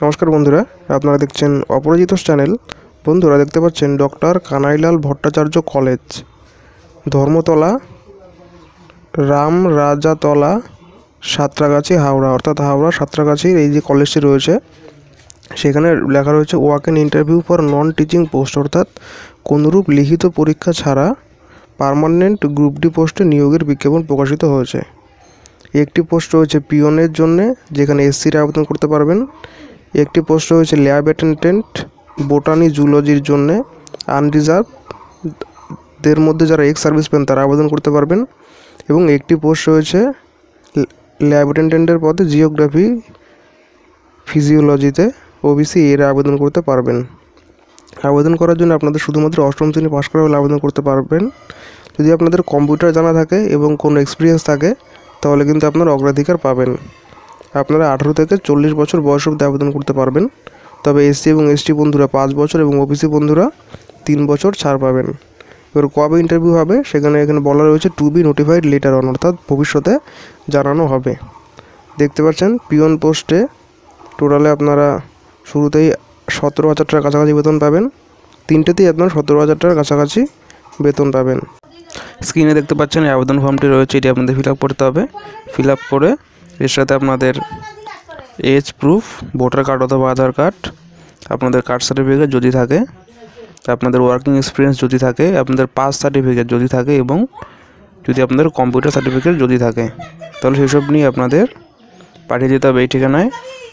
নমস্কার বন্ধুরা, আপনারা দেখছেন অপরাজিত চ্যানেল। বন্ধুরা, দেখতে পাচ্ছেন doctor Kanailal Bhattacharya college, Dharmatala Ramrajatala Santragachi, Howrah. অর্থাৎ হাওড়া, সাঁতরাগাছির এই যে কলেজটি রয়েছে, সেখানে লেখা রয়েছে walk in interview for non teaching post অর্থাৎ কোনরূপ লিখিত পরীক্ষা ছাড়া পার্মানেন্ট গ্রুপ ডি পোস্টে নিয়োগের বিজ্ঞাপন প্রকাশিত হয়েছে। একটি পোস্ট রয়েছে পিয়নের জন্যে, যেখানে এসসিরা আবেদন করতে পারবেন। একটি পোস্ট রয়েছে ল্যাব অ্যাটেন্ডেন্ট বোটানি জুলজির জন্যে আনরিজার্ভ দের মধ্যে যারা এক্স সার্ভিসম্যান তারা আবেদন করতে পারবেন। এবং একটি পোস্ট রয়েছে ল্যাব অ্যাটেন্ডেন্টের পদে জিওগ্রাফি, ফিজিওলজিতে ওবিসি এর আবেদন করতে পারবেন। আবেদন করার জন্য আপনাদের শুধুমাত্র অষ্টম শ্রেণি পাশ করা হলে আবেদন করতে পারবেন। যদি আপনাদের কম্পিউটার জানা থাকে এবং কোনো এক্সপিরিয়েন্স থাকে, তাহলে কিন্তু আপনার অগ্রাধিকার পাবেন। আপনারা আঠারো থেকে চল্লিশ বছর বয়স অবধি আবেদন করতে পারবেন। তবে এসসি এবং এসটি বন্ধুরা পাঁচ বছর এবং ওবিসি বন্ধুরা তিন বছর ছাড় পাবেন। এবার কবে ইন্টারভিউ হবে, সেখানে এখানে বলা রয়েছে to be notified letter on অর্থাৎ ভবিষ্যতে জানানো হবে। দেখতে পাচ্ছেন পিয়ন পোস্টে টোটালে আপনারা শুরুতেই সতেরো হাজার টাকার কাছাকাছি বেতন পাবেন। তিনটেতেই আপনার সতেরো হাজার টাকার কাছাকাছি বেতন পাবেন। স্ক্রিনে দেখতে পাচ্ছেন আবেদন ফর্মটি রয়েছে, এটি আপনাদের ফিল করতে হবে। ফিল করে এর সাথে আপনাদের এজ প্রুফ ভোটার কার্ড অথবা আধার কার্ড আপনাদের কার্ড সার্টিফিকেট যদি থাকে, আপনাদের ওয়ার্কিং এক্সপিরিয়েন্স যদি থাকে, আপনাদের পাস সার্টিফিকেট যদি থাকে এবং যদি আপনাদের কম্পিউটার সার্টিফিকেট যদি থাকে, তাহলে সেসব নিয়ে আপনাদের পাঠিয়ে দিতে হবে। এই ঠিকানায়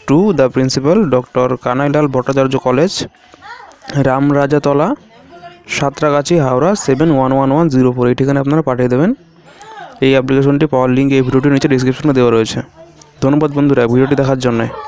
to the principal doctor Kanailal Bhattacharya college Ramrajatala Santragachi, Howrah seven one one one zero four এই ঠিকানায় আপনারা পাঠিয়ে দেবেন। এই অ্যাপ্লিকেশনটি পাওয়ার লিঙ্ক এই ভিডিওটির নিচে ডিসক্রিপশনে দেওয়া রয়েছে। ধন্যবাদ বন্ধুরা, ভিডিওটি দেখার জন্য।